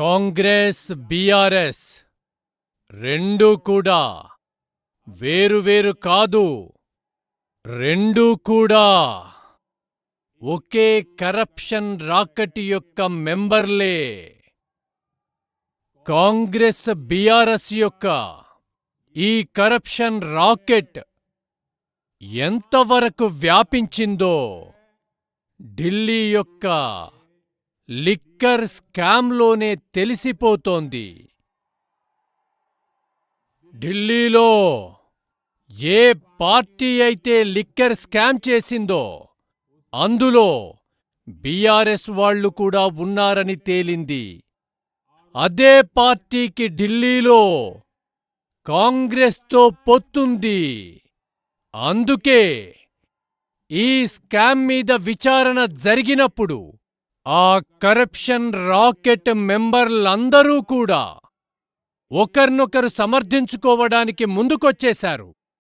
Congress BRS రెండు కూడా వేరువేరు కాదు. రెండు కూడా ఒకే కరప్షన్ రాకటి యొక్క మెంబర్లే. కాంగ్రెస్ బీఆర్ఎస్ యొక్క ఈ కరప్షన్ రాకెట్ ఎంతవరకు వ్యాపించిందో ఢిల్లీ యొక్క లిక్కర్ స్కామ్లోనే తెలిసిపోతోంది. ఢిల్లీలో ఏ పార్టీ అయితే లిక్కర్ స్కామ్ చేసిందో అందులో బీఆర్ఎస్ వాళ్ళు కూడా ఉన్నారని తేలింది. అదే పార్టీకి ఢిల్లీలో కాంగ్రెస్తో పొత్తుంది. అందుకే ఈ స్కామ్ మీద విచారణ జరిగినప్పుడు ఆ కరప్షన్ రాకెట్ మెంబర్లందరూ కూడా ఒకర్నొకరు సమర్థించుకోవడానికి ముందుకొచ్చేశారు.